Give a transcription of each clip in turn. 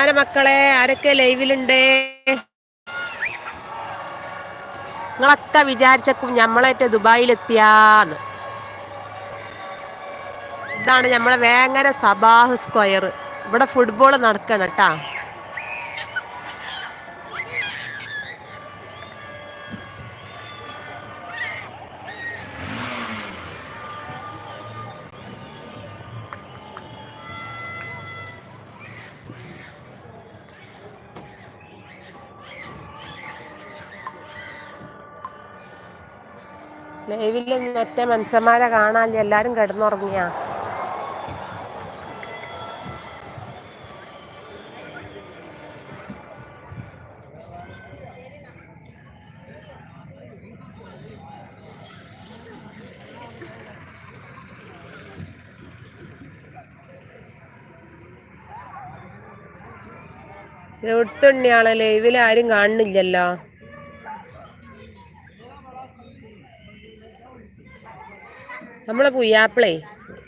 ആരെ മക്കളെ? ആരൊക്കെ ലൈവിലുണ്ട്? നിങ്ങളൊക്കെ വിചാരിച്ചക്കും ഞമ്മളേറ്റ് ദുബായിലെത്തിയാന്ന്. ഇതാണ് നമ്മളെ വേങ്ങര സബാഹ് സ്ക്വയർ ഇവിടെ ഫുട്ബോൾ നടക്കണം കേട്ടാ ലൈവിൽ മറ്റേ മനുഷ്യന്മാരെ കാണാനില്ല എല്ലാരും കിടന്നുറങ്ങിയാ. എവിടുത്തുണ്ണിയാളെ? ലൈവിൽ ആരും കാണുന്നില്ലല്ലോ. നമ്മളെ പുയ്യാപ്പിളേ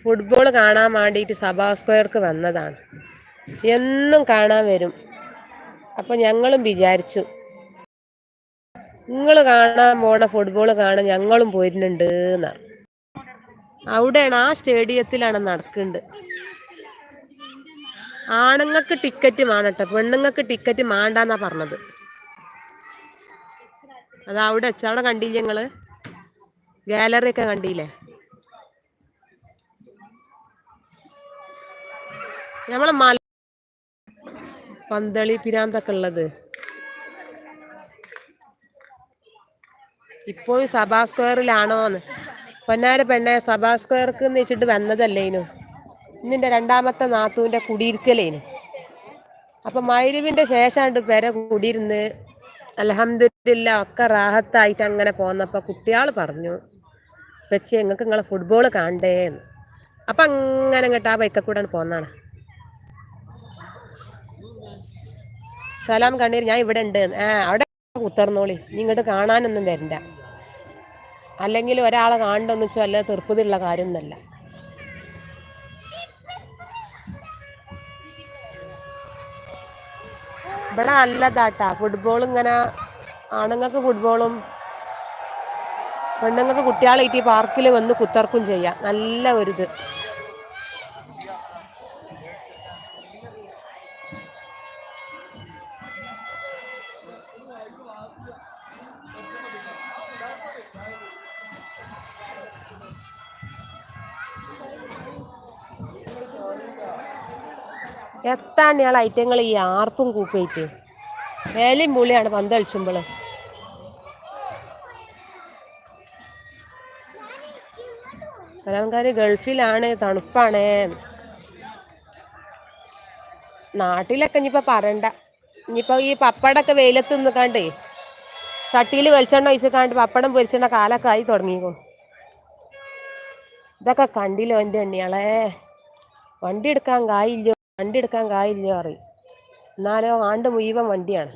ഫുട്ബോൾ കാണാൻ വേണ്ടിയിട്ട് സഭാ സ്ക്വയർക്ക് വന്നതാണ്. എന്നും കാണാൻ വരും. അപ്പം ഞങ്ങളും വിചാരിച്ചു നിങ്ങൾ കാണാൻ പോണ ഫുട്ബോൾ കാണാൻ ഞങ്ങളും പോരുന്നുണ്ട് എന്നാണ് അവിടെയാണ് ആ സ്റ്റേഡിയത്തിലാണ് നടക്കുന്നത്. ആണുങ്ങൾക്ക് ടിക്കറ്റ് മാണട്ടെ പെണ്ണുങ്ങൾക്ക് ടിക്കറ്റ് മാണ്ടാന്നാ പറഞ്ഞത്. അത് അവിടെ വെച്ച അവിടെ കണ്ടില്ലേ ഞങ്ങൾ ഗാലറി ഒക്കെ കണ്ടില്ലേ? നമ്മളെ മല പന്തളി പിരാന്തൊക്കെ ഉള്ളത്. ഇപ്പോഴും സഭാ സ്ക്വയറിലാണോന്ന്. പൊന്നാര പെണ്ണെ സഭാ സ്ക്വയർക്ക് എന്ന് വെച്ചിട്ട് വന്നതല്ലേനു. ഇന്നിന്റെ രണ്ടാമത്തെ നാത്തൂന്റെ കുടിയിരിക്കലേനു. അപ്പം മൈരുവിന്റെ ശേഷമായിട്ട് പെര കുടിയിരുന്ന് അലഹമില്ല ഒക്കെ റാഹത്തായിട്ട് അങ്ങനെ പോന്നപ്പോൾ കുട്ടികൾ പറഞ്ഞു വെച്ച് ഞങ്ങൾക്ക് നിങ്ങളെ ഫുട്ബോൾ കാണണ്ടേന്ന്. അപ്പം അങ്ങനെ അങ്ങോട്ട് ആ ബൈക്കെ കൂടെ പോന്നാണ്. സലാം കണ്ണീർ ഞാൻ ഇവിടെ ഉണ്ട്. ആ അവിടെ കുത്തർന്നോളി. ഇങ്ങോട്ട് കാണാനൊന്നും വരണ്ട അല്ലെങ്കിൽ ഒരാളെ കാണണ്ടെന്ന് വെച്ചാൽ അല്ല തീർപ്പതിയുള്ള കാര്യമൊന്നുമല്ല. ഇവിടെ നല്ലതാട്ടാ. ഫുട്ബോൾ ഇങ്ങനെ ആണുങ്ങൾക്ക് ഫുട്ബോളും പെണ്ണുങ്ങൾക്ക് കുട്ടികളെ ഈ പാർക്കിൽ വന്ന് കുത്തർക്കും ചെയ്യാം. നല്ല ഒരിത് എത്താണ് ഇയാൾ ഐറ്റങ്ങൾ ഈ ആർപ്പും കൂപ്പയിട്ട് വേലയും പുളിയാണ് പന്തളിച്ചുമ്പോൾ സലാംകാരി ഗൾഫിലാണ് തണുപ്പാണ്. നാട്ടിലൊക്കെ ഇനിയിപ്പോൾ പറയണ്ട. ഇനിയിപ്പോൾ ഈ പപ്പടമൊക്കെ വെയിലത്ത് നിൽക്കാണ്ടേ ചട്ടിയിൽ വെളിച്ചെണ്ണ ഒഴിച്ചിക്കാണ്ട് പപ്പടം പൊരിച്ചെണ്ണ കാലൊക്കെ ആയി തുടങ്ങിക്കോ ഇതൊക്കെ കണ്ടില്ലോ എന്റെ എണ്ണിയാളേ വണ്ടി എടുക്കാൻ കായില്ലോ. വണ്ടി എടുക്കാൻ കായില്ല പറയും. എന്നാലോ ആണ്ട് മുഴുവൻ വണ്ടിയാണ്.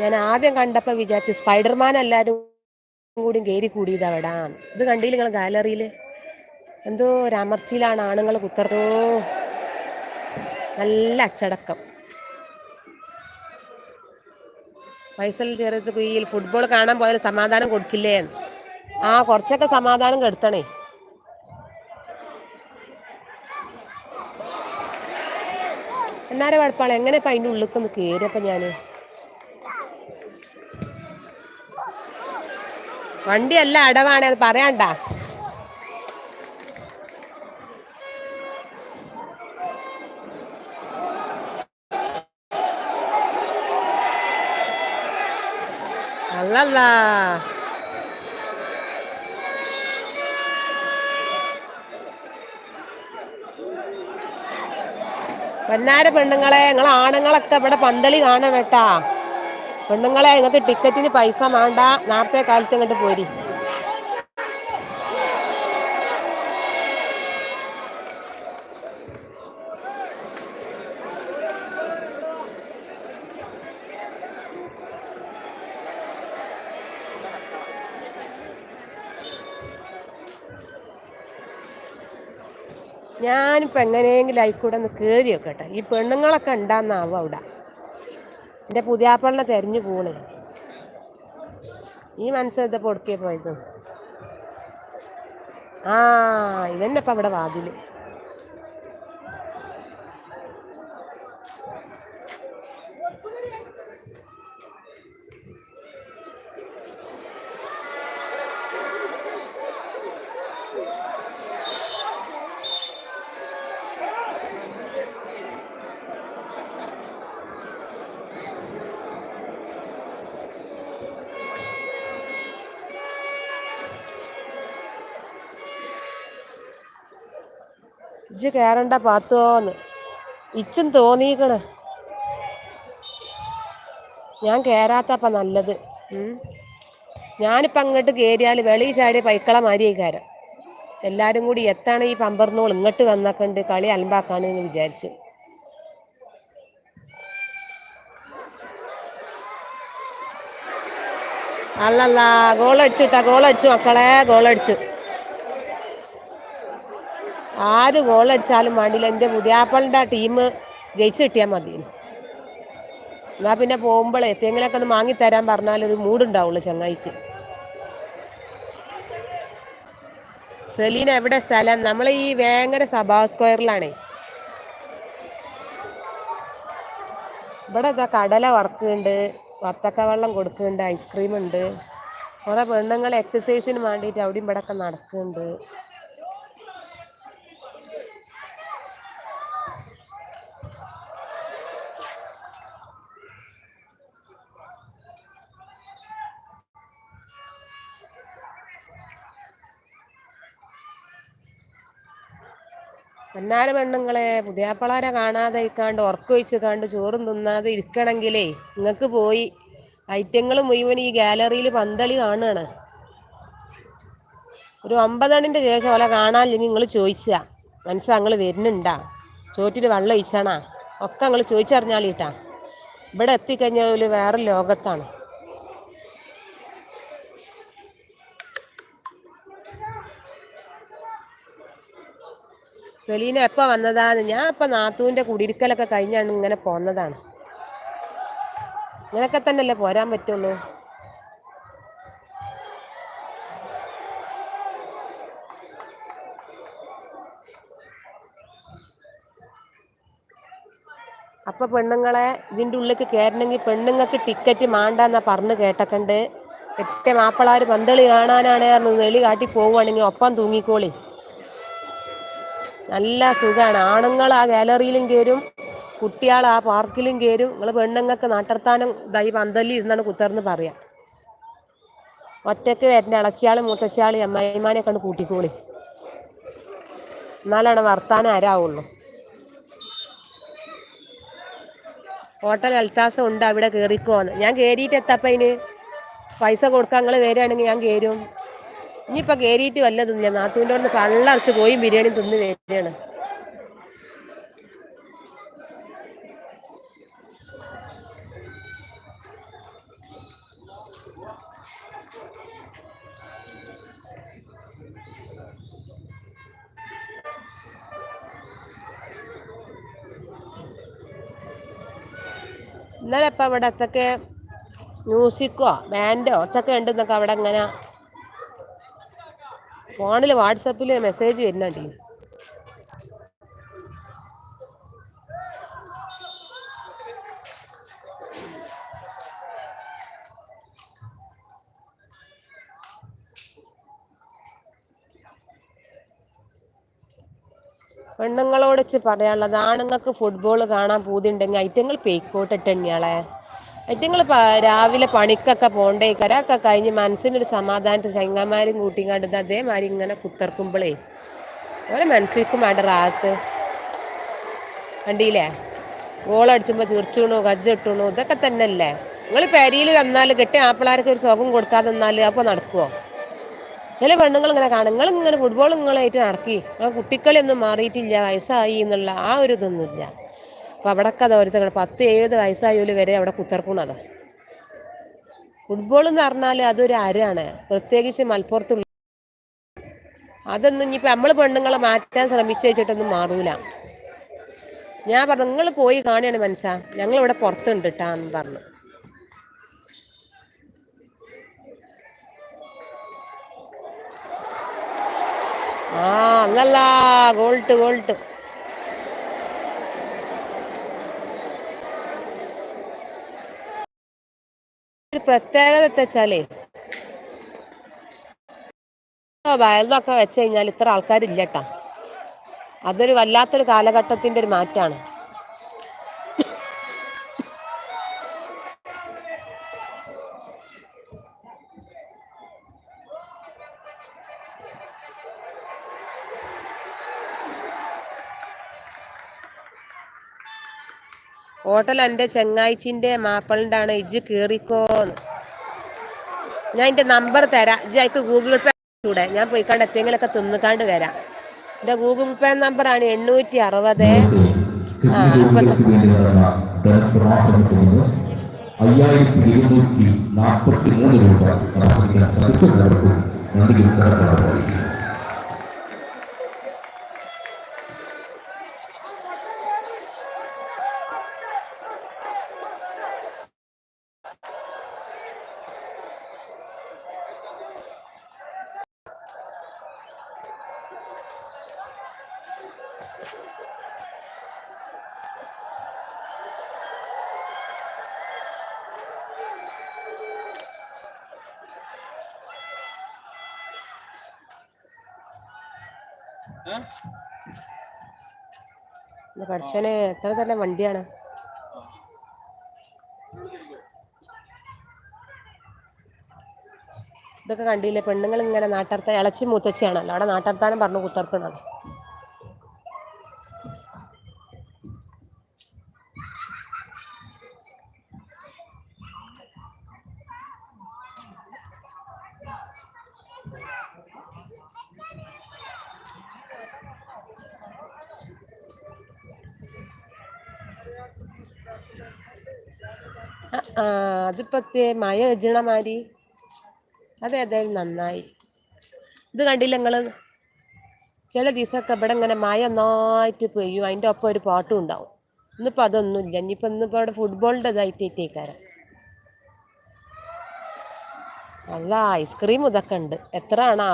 ഞാൻ ആദ്യം കണ്ടപ്പോൾ വിചാരിച്ചു സ്പൈഡർമാൻ എല്ലാവരും കൂടി കയറി കൂടിയതാ ഇത് കണ്ടില്ല നിങ്ങൾ ഗാലറിയിൽ എന്തോ ഒരമർച്ചയിലാണ് ആണുങ്ങൾ കുത്തറോ നല്ല അച്ചടക്കം. ഫൈസൽ ചെറുത്ത് കുയിൽ ഫുട്ബോൾ കാണാൻ പോയാൽ സമാധാനം കൊടുക്കില്ലേ? ആ കുറച്ചൊക്കെ സമാധാനം കെടുത്തണേ. എന്നാരെ കുഴപ്പമാണ് എങ്ങനെ ഇപ്പം അതിന്റെ ഉള്ളിക്കൊന്ന് കയറിയപ്പോൾ ഞാൻ വണ്ടിയല്ല അടവാണ് അത് പറയാണ്ട. അല്ലല്ല പൊന്നാര പെണ്ണുങ്ങളെ നിങ്ങൾ ആണുങ്ങളൊക്കെ ഇവിടെ പന്തളി കാണണം കേട്ടാ. പെണ്ണുങ്ങളെ നിങ്ങൾക്ക് ടിക്കറ്റിന് പൈസ വേണ്ട. നേരത്തെ കാലത്ത് ഇങ്ങോട്ട് പോരി. ഞാനിപ്പോൾ എങ്ങനെയെങ്കിലും ആയിക്കൂടെ ഒന്ന് കയറി വെക്കട്ടെ ഈ പെണ്ണുങ്ങളൊക്കെ ഉണ്ടാന്നാവും അവിടെ? എന്റെ പുതിയാപ്പളിനെ തെരഞ്ഞു പോണേ. ഈ മനസ്സിലത്തെ പൊടുക്കേ പോയത്? ആ ഇതന്നെ ഇപ്പം അവിടെ വാതിൽ ഇജ്ജ് കയറണ്ട പാത്തോന്ന് ഇച്ചും തോന്നിയിക്കണ് ഞാൻ കയറാത്തപ്പ നല്ലത്. ഞാനിപ്പം അങ്ങോട്ട് കയറിയാൽ വെളി ചാടി പൈക്കള മാരിയേക്കാരം. എല്ലാവരും കൂടി എത്താണ് ഈ പമ്പർന്നോൾ ഇങ്ങോട്ട് വന്നാക്കണ്ട് കളി അലമ്പാക്കാണ് എന്ന് വിചാരിച്ചു. അല്ലല്ല ഗോളടിച്ചു കേട്ടാ ഗോളടിച്ചു മക്കളെ ഗോളടിച്ചു. ആര് ഗോളടിച്ചാലും വേണ്ടില്ല. എന്റെ പുതിയാപ്പളിന്റെ ടീം ജയിച്ചു കിട്ടിയാൽ മതി. എന്നാൽ പിന്നെ പോകുമ്പോഴേ എത്തിയെങ്കിലൊക്കെ ഒന്ന് വാങ്ങിത്തരാൻ പറഞ്ഞാൽ ഒരു മൂടുണ്ടാവുള്ളൂ ചങ്ങായിക്ക്. സെലീന എവിടെ സ്ഥലം? നമ്മൾ ഈ വേങ്ങര സഭാ സ്ക്വയറിലാണേ. ഇവിടെ ഇതാ കടല വറക്കുന്നുണ്ട് വത്തക്ക വെള്ളം കൊടുക്കുന്നുണ്ട് ഐസ്ക്രീം ഉണ്ട് കുറേ പെണ്ണുങ്ങൾ എക്സസൈസിന് വേണ്ടിയിട്ട് അവിടെയും ഇവിടെ ഒക്കെ നടക്കുന്നുണ്ട്. പൊന്നാര പെണ്ണുങ്ങളെ പുതിയാപ്പളാരെ കാണാതെ ഇരിക്കാണ്ട് ഉറക്കൊഴിച്ച് കാണ്ട് ചോറും തിന്നാതെ ഇരിക്കണമെങ്കിലേ നിങ്ങൾക്ക് പോയി ഐറ്റങ്ങൾ മുഴുവൻ ഈ ഗാലറിയിൽ പന്തളി കാണുകയാണ് ഒരു ഒമ്പതണിന്റെ ശേഷം ഓലെ കാണാനില്ലെങ്കിൽ നിങ്ങൾ ചോദിച്ചാ മനസ്സാ നിങ്ങൾ വരുന്നുണ്ടാ. ചോറ്റിൽ വെള്ളം ഒഴിച്ചാണാ. ഒക്കെ നിങ്ങൾ ചോദിച്ചറിഞ്ഞാളിട്ടാ ഇവിടെ എത്തിക്കഴിഞ്ഞാൽ വേറെ ലോകത്താണ്. സെലീന എപ്പോൾ വന്നതാണ് ഞാൻ ഇപ്പം നാത്തൂന്റെ കുടിയിരിക്കലൊക്കെ കഴിഞ്ഞാണ് ഇങ്ങനെ പോന്നതാണ്. ഇങ്ങനെയൊക്കെ തന്നെയല്ലേ പോരാൻ പറ്റുള്ളൂ? അപ്പോൾ പെണ്ണുങ്ങളെ ഇതിന്റെ ഉള്ളിലേക്ക് കയറണമെങ്കിൽ പെണ്ണുങ്ങൾക്ക് ടിക്കറ്റ് മാണ്ടെന്നാ പറഞ്ഞ് കേട്ടക്കണ്ട്. എട്ട് മാപ്പിളാർ പന്തളി കാണാനാണ് പറഞ്ഞു നെളി കാട്ടി പോവുകയാണെങ്കിൽ ഒപ്പം തൂങ്ങിക്കോളി. നല്ല സുഖമാണ് ആണുങ്ങൾ ആ ഗാലറിയിലും കയറും കുട്ടികൾ ആ പാർക്കിലും കയറും നിങ്ങൾ പെണ്ണുങ്ങൾക്ക് നാട്ടർത്താനം ദൈ പന്തല്ലി ഇരുന്നാണ് കുത്തർന്ന് പറയാം. ഒറ്റയ്ക്ക് വരുന്ന ഇളച്ചിയാളും മുത്തശ്ശിയാളും അമ്മായിമാനെ കണ്ട് കൂട്ടിക്കോളി. എന്നാലാണ് വർത്താനം ആരാവുള്ളൂ. ഹോട്ടൽ അൽത്താസം ഉണ്ട് അവിടെ കയറിക്കോന്ന് ഞാൻ കയറിയിട്ട് എത്തപ്പം അതിന് പൈസ കൊടുക്കാൻ നിങ്ങൾ വരികയാണെങ്കിൽ ഞാൻ കയറും ഇനിയിപ്പോൾ കയറിയിട്ട് തിന്നില്ല നാത്തൂന്റെ അവിടെ നിന്ന് കള്ളറച്ച് പോയി ബിരിയാണി തിന്ന് വരികയാണ്. ഇന്നലെ ഇപ്പം ഇവിടെ അത്തൊക്കെ മ്യൂസിക്കോ ബാൻഡോ അതൊക്കെ ഉണ്ടെന്നൊക്കെ അവിടെ ഇങ്ങനെ ഫോണിൽ വാട്സപ്പിൽ മെസ്സേജ് വരുന്നുണ്ട് പെണ്ണുങ്ങളോട് വെച്ച് പറയാനുള്ളത് ആണുങ്ങൾക്ക് ഫുട്ബോൾ കാണാൻ പോതിണ്ടെങ്കിൽ ഐറ്റങ്ങൾ പേക്കോട്ടിട്ടെണ്ണിയാളെ ഐറ്റങ്ങൾ രാവിലെ പണിക്കൊക്കെ പോണ്ടേ? കരൊക്കെ കഴിഞ്ഞ് മനസ്സിനൊരു സമാധാനത്തിൽ കൂട്ടിക്കാണ്ട് കണ്ടത് അതേമാതിരി ഇങ്ങനെ കുത്തർക്കുമ്പോഴേ ഓലെ മനസ്സിക്കും വേണ്ട റാത്ത് കണ്ടില്ലേ? ഗോളടിച്ചുമ്പോൾ ചീർച്ചുണു കജ്ജിട്ടൂണു ഇതൊക്കെ തന്നെ അല്ലേ നിങ്ങൾ പെരിയിൽ തന്നാൽ കെട്ടി ആപ്പിളാർക്ക് ഒരു സുഖം കൊടുക്കാതെ തന്നാൽ അപ്പോൾ നടക്കുമോ ചില പെണ്ണുങ്ങൾ ഇങ്ങനെ കാണും. നിങ്ങൾ ഇങ്ങനെ ഫുട്ബോൾ നിങ്ങളായിട്ട് നടക്കി. കുട്ടിക്കളി ഒന്നും മാറിയിട്ടില്ല വയസ്സായി എന്നുള്ള ആ ഒരു ഇതൊന്നുമില്ല. അപ്പോൾ അവിടെ കഥ ഓരോരുത്തർ പത്ത് ഏഴ് വയസ്സായാലും വരെ അവിടെ കുത്തർക്കണതാ ഫുട്ബോൾ എന്ന് പറഞ്ഞാൽ അതൊരു അരാണ്. പ്രത്യേകിച്ച് മലപ്പുറത്തുള്ള അതൊന്നും ഇനിയിപ്പോൾ നമ്മൾ പെണ്ണുങ്ങളെ മാറ്റാൻ ശ്രമിച്ചു വെച്ചിട്ടൊന്നും മാറൂല. ഞാൻ പറഞ്ഞു നിങ്ങൾ പോയി കാണുകയാണ് മനസ്സാ. ഞങ്ങളിവിടെ പുറത്തുണ്ട് കേട്ടാന്ന് പറഞ്ഞു. ആ അന്നല്ല ഗോൾട്ട് ഗോൾട്ട്. ഒരു പ്രത്യേകത എന്താ വയലൊക്കെ വെച്ച് കഴിഞ്ഞാൽ ഇത്ര ആൾക്കാരില്ല കേട്ടാ അതൊരു വല്ലാത്തൊരു കാലഘട്ടത്തിന്റെ ഒരു മാറ്റാണ്. ഹോട്ടൽ എന്റെ ചെങ്ങായിച്ചിന്റെ മാപ്പിളിന്റെ ആണ് ഇജ്ജ് കയറിക്കോന്ന് ഞാൻ എന്റെ നമ്പർ തരാം. ഇജ്ജ് അയക്ക് ഗൂഗിൾ പേ കൂടെ. ഞാൻ പോയിക്കാണ്ട് എത്തിയെങ്കിലൊക്കെ തിന്നിക്കാണ്ട് വരാം. എന്റെ ഗൂഗിൾ പേ നമ്പറാണ് എണ്ണൂറ്റി അറുപത് ആ അയ്യായിരത്തി എഴുന്നൂറ്റി നാൽപ്പത്തി മൂന്ന് രൂപ സമാഹരിക്കാൻ സാധിച്ചു നന്ദിയും പഠിച്ചോനെ എത്ര തന്നെ വണ്ടിയാണ്. ഇതൊക്കെ കണ്ടില്ലേ പെണ്ണുങ്ങൾ ഇങ്ങനെ നാട്ടർത്ത ഇളച്ചി മൂത്തച്ചിയാണല്ലോ. അവിടെ നാട്ടർത്താനം പറഞ്ഞു കുത്തർക്കണത്. ആ, അതിപ്പത്തെ മഴ മാതിരി. അതേതായാലും നന്നായി. ഇത് കണ്ടില്ല നിങ്ങൾ ചില ദിവസമൊക്കെ ഇവിടെ ഇങ്ങനെ മഴ നന്നായിട്ട് പെയ്യും. അതിന്റെ ഒപ്പം ഒരു പാട്ടും ഉണ്ടാവും. ഇന്നിപ്പോൾ അതൊന്നുമില്ല. ഇനിയിപ്പോൾ ഇന്നിപ്പോൾ അവിടെ ഫുട്ബോളിന്റെ ഇതായിട്ടേക്കാരം അല്ല ഐസ്ക്രീം ഇതൊക്കെ ഉണ്ട്. എത്ര ആണ്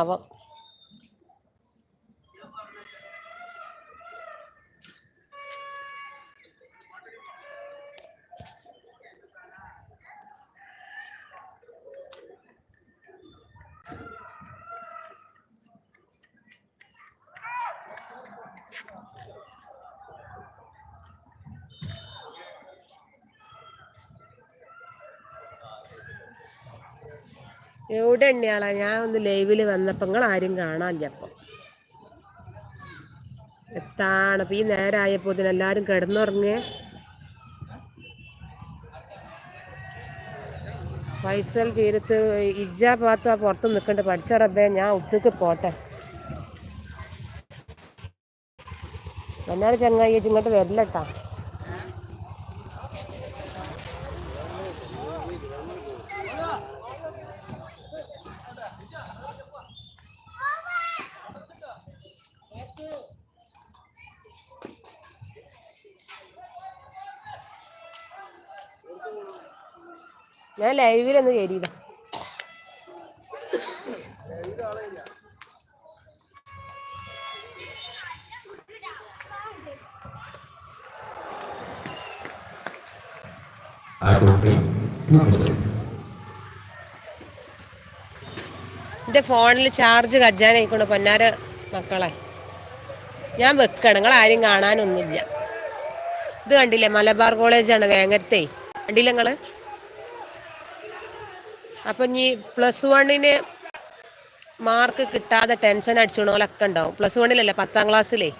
എവിടെ എണ്ണയാളാ? ഞാൻ ഒന്ന് ലൈവിൽ വന്നപ്പോൾ നിങ്ങൾ ആരും കാണാനില്ല അപ്പം എത്താണ്? അപ്പം ഈ നേരമായപ്പോൾ ഇതിനെല്ലാവരും കിടന്നുറങ്ങേ. ഫൈസൽ തീരത്ത് ഇജ്ജ ഭാഗത്ത് പുറത്ത് നിൽക്കണ്ട പഠിച്ച റബ്ബേ ഞാൻ ഉത്തേക്ക് പോട്ടെ. എന്നാലും ചങ്ങായി ഇങ്ങോട്ട് വരില്ലട്ടാ. ഞാൻ ലൈവിലൊന്ന് കയറിയതാ എന്റെ 200. എന്റെ ഫോണിൽ ചാർജ് കജ്ജാനായിക്കൊണ്ട് പൊന്നാര മക്കളെ. ഞാൻ വെക്കണം. നിങ്ങൾ ആരും കാണാനൊന്നുമില്ല. ഇത് കണ്ടില്ലേ മലബാർ കോളേജാണ് വേങ്ങരത്തെ. കണ്ടില്ല നിങ്ങൾ അപ്പം ഇനി പ്ലസ് വണ്ണിന് മാർക്ക് കിട്ടാതെ ടെൻഷൻ അടിച്ചോണോലൊക്കെ ഉണ്ടാവും. പ്ലസ് വണ്ണിലല്ലേ പത്താം ക്ലാസ്സിലേ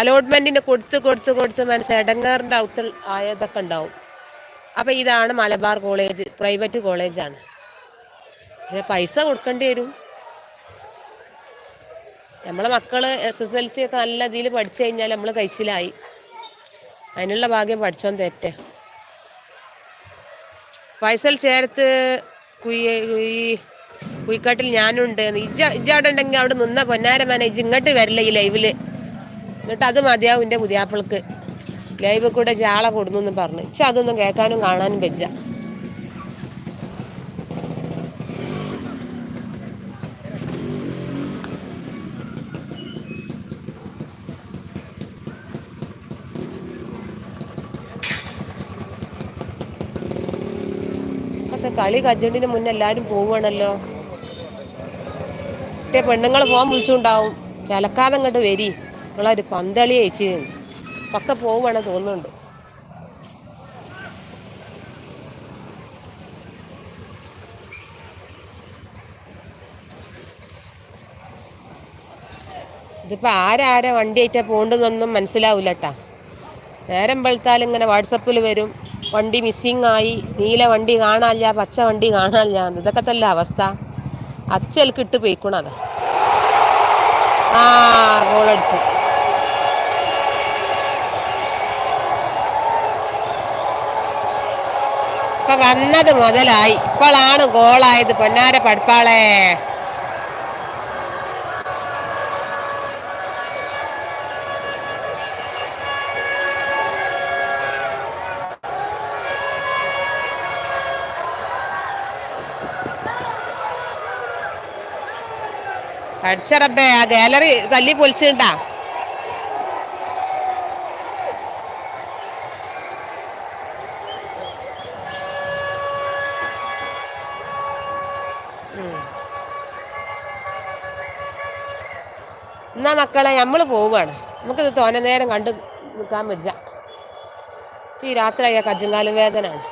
അലോട്ട്മെന്റിന് കൊടുത്ത് കൊടുത്ത് കൊടുത്ത് മനസ്സ് എടങ്ങേറിന്റെ ഔത്ത് ആയതൊക്കെ ഉണ്ടാവും. അപ്പൊ ഇതാണ് മലബാർ കോളേജ് പ്രൈവറ്റ് കോളേജാണ് പക്ഷെ പൈസ കൊടുക്കേണ്ടി വരും. നമ്മളെ മക്കൾ എസ് എസ് എൽ സി ഒക്കെ നല്ല ഇതിൽ പഠിച്ചു കഴിഞ്ഞാൽ നമ്മൾ കഴിച്ചിലായി. അതിനുള്ള ഭാഗ്യം പഠിച്ചോൻ തെറ്റേ. ഫൈസൽ ചേർത്ത് കുയ്യ ഈ കുയിക്കാട്ടിൽ ഞാനുണ്ട്. ഇജ്ജ ഇജ്ജ അവിടെ ഉണ്ടെങ്കിൽ അവിടെ നിന്ന പൊന്നാര മാനേജ് ഇങ്ങോട്ട് വരില്ല ഈ ലൈവിൽ എന്നിട്ട് അത് മതിയാവും എന്റെ പുതിയാപ്പിൾക്ക്. ലൈവ് കൂടെ ജാള കൊടുന്നു പറഞ്ഞു. ഇച്ച അതൊന്നും കേൾക്കാനും കാണാനും വെച്ച കളി കജണ്ടിന് മുന്നേ എല്ലാവരും പോവുകയാണല്ലോ. മറ്റേ പെണ്ണുങ്ങൾ ഫോൺ വിളിച്ചുണ്ടാവും ചിലക്കാതെ അങ്ങോട്ട് വരി. നിങ്ങളൊരു പന്തളി അയച്ചു ഒക്കെ പോവുകയാണ് തോന്നുന്നുണ്ട്. ഇതിപ്പോൾ ആരാരാ വണ്ടി ആയിട്ടാ പോകേണ്ടതെന്നൊന്നും മനസ്സിലാവില്ല കേട്ടാ നേരം വെളുത്താൽ ഇങ്ങനെ വാട്സപ്പിൽ വരും. വണ്ടി മിസ്സിങ് ആയി. നീല വണ്ടി കാണാനില്ല പച്ച വണ്ടി കാണാനില്ല. ഇതൊക്കെ തന്നെ അവസ്ഥ. അച്ചൽക്ക് ഇട്ട് പോയിക്കണതാ ആ ഗോളടിച്ചു ഇപ്പൊ വന്നത് മുതലായി. ഇപ്പോഴാണ് ഗോളായത് പൊന്നാര പടുപ്പാളെ. പഠിച്ചറബേ ആ ഗാലറി തല്ലി പൊളിച്ചിട്ടാ. എന്നാ മക്കളെ നമ്മൾ പോവുകയാണ് നമുക്കിത് തോനെ നേരം കണ്ടു നിൽക്കാൻ വെച്ച ഈ രാത്രിയായ കജ്ജുങ്കാലും വേദനയാണ്.